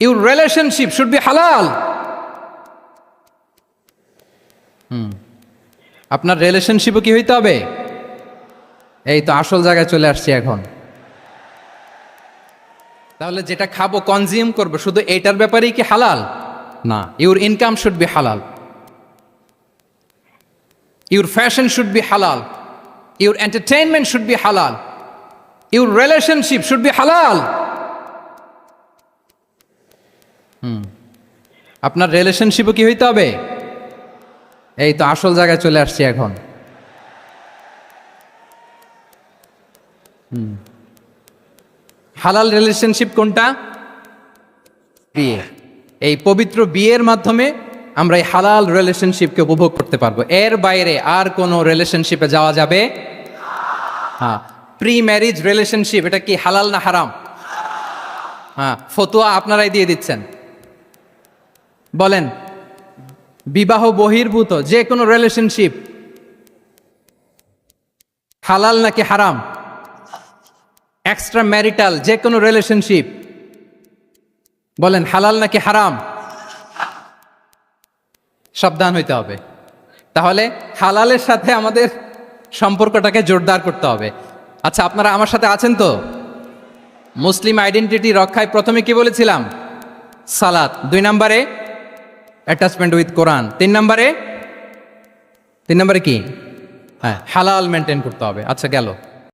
Your relationship should be হালাল hmm আপনার রিলেশনশিপও কি হইতে হবে? এই তো আসল জায়গায় চলে আসছি এখন। তাহলে যেটা খাব কনজিউম করব, শুধু এইটার ব্যাপারেই কি হালাল? না ইউর ইনকাম শুড বি হালাল ইউর ফ্যাশন শুড বি হালাল ইউর এন্টারটেইনমেন্ট শুড বি হালাল ইউর রিলেশনশিপ শুড বি হালাল হুম আপনার রিলেশনশিপও কি হইতে হবে? এই তো আসল জায়গায় চলে আসছি এখন। হালাল রিলেশনশিপ কোনটা? বিয়ে। এই পবিত্র বিয়ের মাধ্যমে আমরা এই হালাল রিলেশনশিপকে উপভোগ করতে পারব। এর বাইরে আর কোনো রিলেশনশিপে যাওয়া যাবে? হ্যাঁ। প্রি ম্যারিজ রিলেশনশিপ এটা কি হালাল না হারাম? হ্যাঁ ফতুয়া আপনারাই দিয়ে দিচ্ছেন। বলেন, বিবাহ বহির্ভূত, যে কোনো রিলেশনশিপ হালাল নাকি হারাম? এক্সট্রা ম্যারিটাল যে কোনো রিলেশনশিপ বলেন, হালাল নাকি হারাম? সাবধান হইতে হবে। তাহলে হালালের সাথে আমাদের সম্পর্কটাকে জোরদার করতে হবে। আচ্ছা আপনারা আমার সাথে আছেন তো? মুসলিম আইডেন্টিটি রক্ষায় প্রথমে কি বলেছিলাম? সালাত। দুই নম্বরে অ্যাটাচমেন্ট উইথ কোরআন তিন নম্বরে তিন নম্বরে কি? হ্যাঁ হালাল মেনটেন করতে হবে। আচ্ছা গেল।